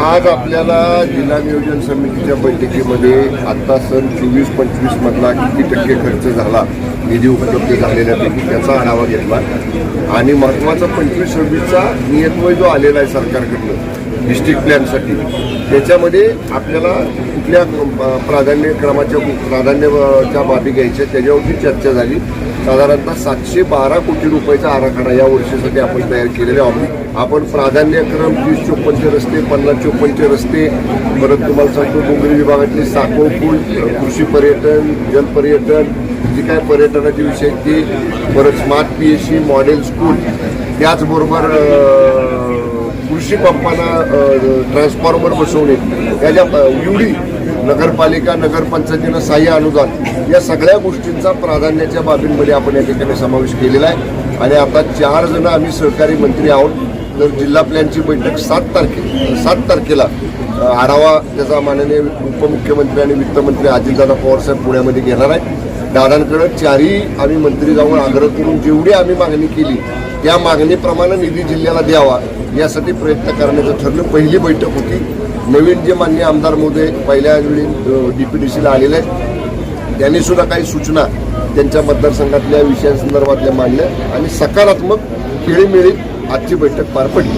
आज आपल्याला जिल्हा नियोजन समितीच्या बैठकीमध्ये आता सन चोवीस पंचवीस मधला किती टक्के खर्च झाला निधी उपलब्ध झालेल्यापैकी त्याचा आढावा घेतला. आणि महत्त्वाचा पंचवीस सव्वीसचा नियतवय जो आलेला आहे सरकारकडनं डिस्ट्रिक्ट प्लॅनसाठी त्याच्यामध्ये आपल्याला कुठल्या प्राधान्यक्रमाच्या प्राधान्यच्या बाबी घ्यायच्या त्याच्यावरती चर्चा झाली. साधारणतः सातशे बारा कोटी रुपयाचा आराखडा या वर्षासाठी आपण तयार केलेला आहोत. आपण प्राधान्यक्रम तीस चोपन्नचे रस्ते पन्नास चोपन्नचे रस्ते परत तुम्हाला सांगतो डोंगरी विभागातले साखो पूल कृषी पर्यटन जलपर्यटन जी काय पर्यटनाचे विषय आहेत ते परत smart P S C model school त्याचबरोबर अ, कृषी पंपांना ट्रान्सफॉर्मर बसवणे त्याच्या युडी नगरपालिका नगरपंचायतीनं सहाय्य अनुदान या सगळ्या गोष्टींचा प्राधान्याच्या बाबींमध्ये आपण या ठिकाणी समावेश केलेला आहे. आणि आता चार जण आम्ही सहकारी मंत्री आहोत. तर जिल्हा प्लॅनची बैठक सात तारखे सात तारखेला आढावा त्याचा माननीय उपमुख्यमंत्री आणि वित्तमंत्री अजितदादा पवारसाहेब पुण्यामध्ये घेणार आहे दादांकडे चारही आम्ही मंत्री जाऊन आग्रह करून जेवढी आम्ही मागणी केली त्या मागणीप्रमाणे निधी जिल्ह्याला द्यावा यासाठी प्रयत्न करण्याचं ठरलं. पहिली बैठक होती. नवीन जे मान्य आमदार मोदे पहिल्या वेळी डी पी डी सीला आलेले आहेत. त्यांनी सुद्धा काही सूचना त्यांच्या मतदारसंघातल्या विषयांसंदर्भातल्या मांडल्या आणि सकारात्मक खेळीमेळीत आजची बैठक पार पडली